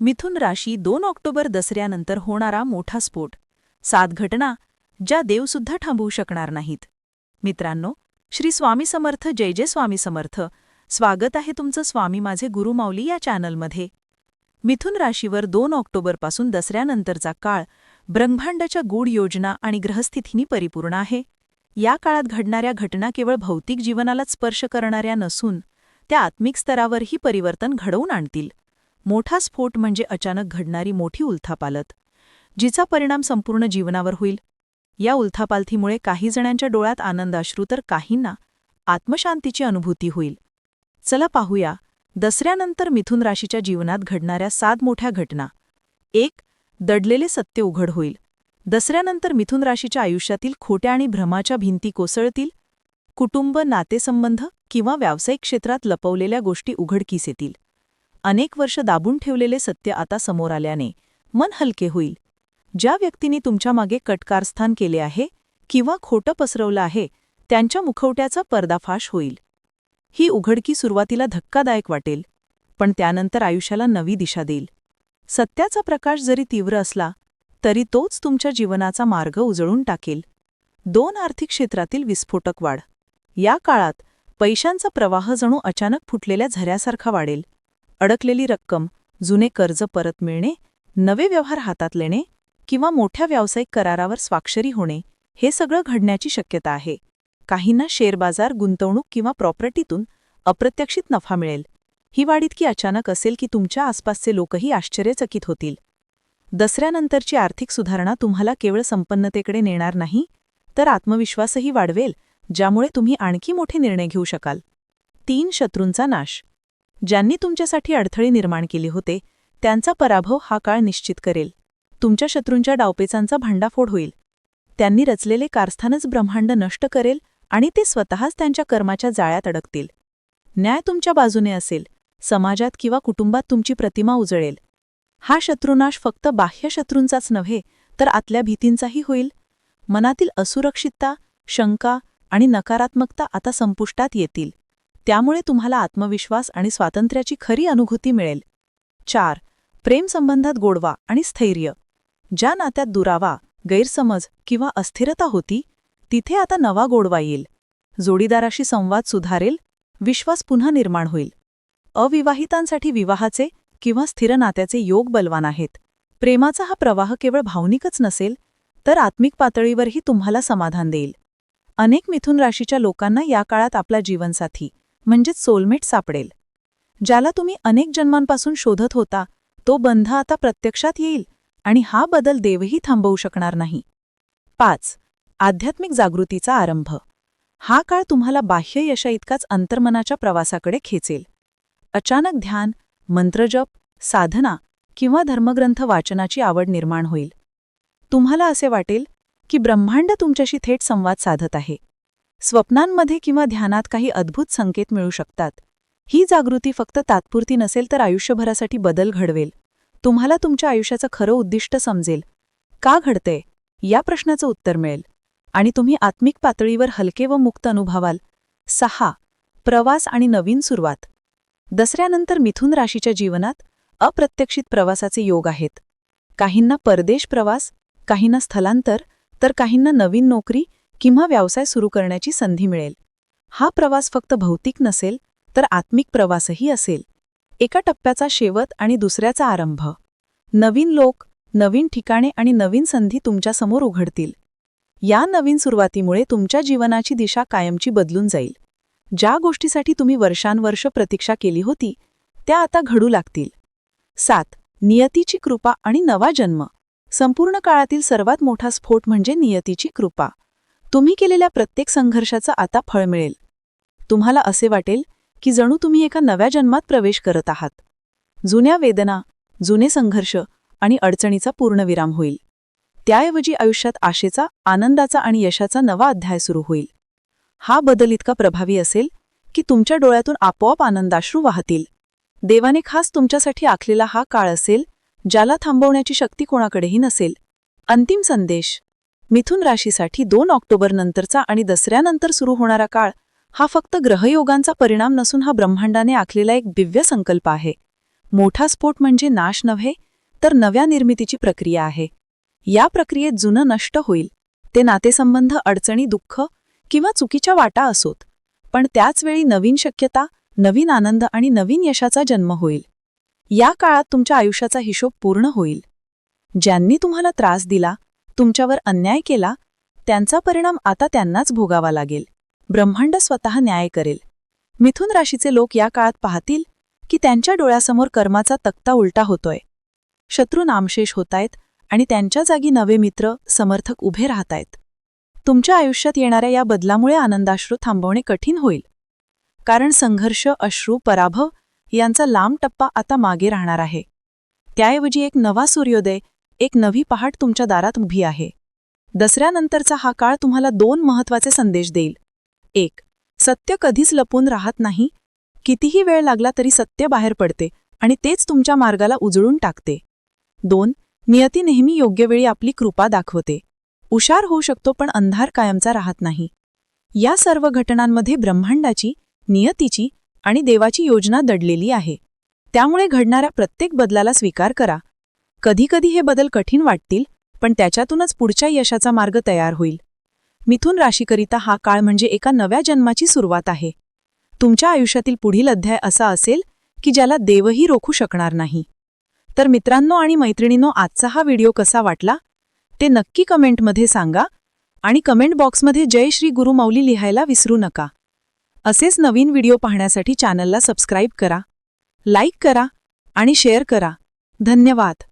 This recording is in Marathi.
मिथुन राशी दोन ऑक्टोबर दसऱ्यानंतर होणारा मोठा स्फोट. सात घटना ज्या देवसुद्धा थांबवू शकणार नाहीत. मित्रांनो श्री स्वामी समर्थ जय जय स्वामी समर्थ. स्वागत आहे तुमचं स्वामी माझे गुरुमाऊली या चॅनलमध्ये. मिथुन राशीवर दोन ऑक्टोबरपासून दसऱ्यानंतरचा काळ ब्रह्मांडाच्या गूढ योजना आणि ग्रहस्थितींनी परिपूर्ण आहे. या काळात घडणाऱ्या घटना केवळ भौतिक जीवनालाच स्पर्श करणाऱ्या नसून त्या आत्मिक स्तरावरही परिवर्तन घडवून आणतील. मोठा स्फोट म्हणजे अचानक घडणारी मोठी उलथापालत जिचा परिणाम संपूर्ण जीवनावर होईल. या उलथापालथीमुळे काही जणांच्या डोळ्यात आनंदाश्रू तर काहींना आत्मशांतीची अनुभूती होईल. चला पाहूया दसऱ्यानंतर मिथुन राशीच्या जीवनात घडणाऱ्या सात मोठ्या घटना. एक दडलेले सत्य उघड होईल. दसऱ्यानंतर मिथुन राशीच्या आयुष्यातील खोट्या आणि भ्रमाच्या भिंती कोसळतील. कुटुंब नातेसंबंध किंवा व्यावसायिक क्षेत्रात लपवलेल्या गोष्टी उघडकीस येतील. अनेक वर्ष दाबून ठेवलेले सत्य आता समोर आल्याने मन हलके होईल. ज्या व्यक्तीने तुमच्यामागे कटकारस्थान केले आहे किंवा खोटं पसरवलं आहे त्यांच्या मुखवट्याचा पर्दाफाश होईल. ही उघडकी सुरुवातीला धक्कादायक वाटेल पण त्यानंतर आयुष्याला नवी दिशा देईल. सत्याचा प्रकाश जरी तीव्र असला तरी तोच तुमच्या जीवनाचा मार्ग उजळून टाकेल. दोन आर्थिक क्षेत्रातील विस्फोटक वाढ. या काळात पैशांचा प्रवाह जणू अचानक फुटलेल्या झऱ्यासारखा वाढेल. अडकलेली रक्कम जुने कर्ज परत मिळणे नवे व्यवहार हातात लेणे किंवा मोठ्या व्यावसायिक करारावर स्वाक्षरी होणे हे सगळं घडण्याची शक्यता आहे. काहींना शेअर बाजार गुंतवणूक किंवा प्रॉपर्टीतून अप्रत्यक्षित नफा मिळेल. ही वाढ इतकी अचानक असेल की तुमच्या आसपासचे लोकही आश्चर्यचकित होतील. दसऱ्यानंतरची आर्थिक सुधारणा तुम्हाला केवळ संपन्नतेकडे नेणार नाही तर आत्मविश्वासही वाढवेल ज्यामुळे तुम्ही आणखी मोठे निर्णय घेऊ शकाल. तीन शत्रूंचा नाश. ज्यांनी तुमच्यासाठी अडथळे निर्माण केले होते त्यांचा पराभव हा काळ निश्चित करेल. तुमच्या शत्रूंच्या डावपेचांचा भांडाफोड होईल. त्यांनी रचलेले कारस्थानच ब्रह्मांड नष्ट करेल आणि ते स्वतःच त्यांच्या कर्माच्या जाळ्यात अडकतील. न्याय तुमच्या बाजूने असेल समाजात किंवा कुटुंबात तुमची प्रतिमा उजळेल. हा शत्रुनाश फक्त बाह्य शत्रूंचाच नव्हे तर आतल्या भीतींचाही होईल. मनातील असुरक्षितता शंका आणि नकारात्मकता आता संपुष्टात येतील. त्यामुळे तुम्हाला आत्मविश्वास आणि स्वातंत्र्याची खरी अनुभूती मिळेल. चार. प्रेमसंबंधात गोडवा आणि स्थैर्य. ज्या नात्यात दुरावा गैरसमज किंवा अस्थिरता होती तिथे आता नवा गोडवा येईल. जोडीदाराशी संवाद सुधारेल विश्वास पुन्हा निर्माण होईल. अविवाहितांसाठी विवाहाचे किंवा स्थिर नात्याचे योग बलवान आहेत. प्रेमाचा हा प्रवाह केवळ भावनिकच नसेल तर आत्मिक पातळीवरही तुम्हाला समाधान देईल. अनेक मिथुन राशीच्या लोकांना या काळात आपला जीवनसाथी म्हणजेच सोलमेट सापडेल. ज्याला तुम्ही अनेक जन्मांपासून शोधत होता तो बंध आता प्रत्यक्षात येईल आणि हा बदल देवही थांबवू शकणार नाही. पाच. आध्यात्मिक जागृतीचा आरंभ. हा काळ तुम्हाला बाह्य यशाइतकाच अंतर्मनाच्या प्रवासाकडे खेचेल. अचानक ध्यान मंत्रजप साधना किंवा धर्मग्रंथ वाचनाची आवड निर्माण होईल. तुम्हाला असे वाटेल की ब्रह्मांड तुमच्याशी थेट संवाद साधत आहे. स्वप्नांमध्ये किंवा ध्यानात काही अद्भुत संकेत मिळू शकतात. ही जागृती फक्त तात्पुरती नसेल तर आयुष्यभरासाठी बदल घडवेल. तुम्हाला तुमच्या आयुष्याचं खरं उद्दिष्ट समजेल. का घडते? या प्रश्नाचं उत्तर मिळेल. आणि तुम्ही आत्मिक पातळीवर हलके व मुक्त अनुभवाल. सहा. प्रवास आणि नवीन सुरुवात. दसऱ्यानंतर मिथुन राशीच्या जीवनात अप्रत्यक्षित प्रवासाचे योग आहेत. काहींना परदेश प्रवास काहींना स्थलांतर तर काहींना नवीन नोकरी किंवा व्यवसाय सुरू करण्याची संधी मिळेल. हा प्रवास फक्त भौतिक नसेल तर आत्मिक प्रवासही असेल. एका टप्प्याचा शेवट आणि दुसऱ्याचा आरंभ. नवीन लोक नवीन ठिकाणे आणि नवीन संधी तुमच्यासमोर उघडतील. या नवीन सुरुवातीमुळे तुमच्या जीवनाची दिशा कायमची बदलून जाईल. ज्या गोष्टीसाठी तुम्ही वर्षानुवर्ष प्रतीक्षा केली होती त्या आता घडू लागतील. सात. नियतीची कृपा आणि नवा जन्म. संपूर्ण काळातील सर्वात मोठा स्फोट म्हणजे नियतीची कृपा. तुम्ही केलेल्या प्रत्येक संघर्षाचं आता फळ मिळेल. तुम्हाला असे वाटेल की जणू तुम्ही एका नव्या जन्मात प्रवेश करत आहात. जुन्या वेदना जुने संघर्ष आणि अडचणीचा पूर्णविराम होईल. त्याऐवजी आयुष्यात आशेचा आनंदाचा आणि यशाचा नवा अध्याय सुरू होईल. हा बदल इतका प्रभावी असेल की तुमच्या डोळ्यातून आपोआप आनंदाश्रू वाहतील. देवाने खास तुमच्यासाठी आखलेला हा काळ असेल ज्याला थांबवण्याची शक्ती कोणाकडेही नसेल. अंतिम संदेश. मिथुन राशीसाठी दोन ऑक्टोबर नंतरचा आणि दसऱ्यानंतर सुरू होणारा काळ हा फक्त ग्रहयोगांचा परिणाम नसून हा ब्रह्मांडाने आखलेला एक दिव्य संकल्प आहे. मोठा स्फोट म्हणजे नाश नव्हे तर नव्या निर्मितीची प्रक्रिया आहे. या प्रक्रियेत जुनं नष्ट होईल. ते नातेसंबंध अडचणी दुःख किंवा चुकीच्या वाटा असोत. पण त्याचवेळी नवीन शक्यता नवीन आनंद आणि नवीन यशाचा जन्म होईल. या काळात तुमच्या आयुष्याचा हिशोब पूर्ण होईल. ज्यांनी तुम्हाला त्रास दिला तुमच्यावर अन्याय केला त्यांचा परिणाम आता त्यांनाच भोगावा लागेल. ब्रह्मांड स्वतः न्याय करेल. मिथुन राशीचे लोक या काळात पाहतील की त्यांच्या डोळ्यासमोर कर्माचा तक्ता उलटा होतोय. शत्रू नामशेष होतायत आणि त्यांच्या जागी नवे मित्र समर्थक उभे राहतायत. तुमच्या आयुष्यात येणाऱ्या या बदलामुळे आनंदाश्रू थांबवणे कठीण होईल. कारण संघर्ष अश्रू पराभव यांचा लांब टप्पा आता मागे राहणार आहे. त्याऐवजी एक नवा सूर्योदय एक नवी पहाट तुमच्या दारात उभी आहे. दसऱ्यानंतरचा हा काळ तुम्हाला दोन महत्त्वाचे संदेश देईल. एक सत्य कधीच लपून राहत नाही. कितीही वेळ लागला तरी सत्य बाहेर पडते आणि तेच तुमच्या मार्गाला उजळून टाकते. दोन नियती नेहमी योग्य वेळी आपली कृपा दाखवते. उशार होऊ शकतो पण अंधार कायमचा राहत नाही. या सर्व घटनांमध्ये ब्रह्मांडाची नियतीची आणि देवाची योजना दडलेली आहे. त्यामुळे घडणाऱ्या प्रत्येक बदलाला स्वीकार करा. कधीकधी हे बदल कठीण वाटतील पण त्याच्यातूनच पुढच्या यशाचा मार्ग तयार होईल. मिथून राशीकरिता हा काळ म्हणजे एका नव्या जन्माची सुरुवात आहे. तुमच्या आयुष्यातील पुढील अध्याय असा असेल की ज्याला देवही रोखू शकणार नाही. तर मित्रांनो आणि मैत्रिणींनो आजचा हा व्हिडिओ कसा वाटला? ते नक्की कमेंटमध्ये सांगा आणि कमेंट बॉक्समध्ये जय श्री गुरुमौली लिहायला विसरू नका. असेच नवीन व्हिडिओ पाहण्यासाठी चॅनलला सबस्क्राईब करा लाईक करा आणि शेअर करा. धन्यवाद.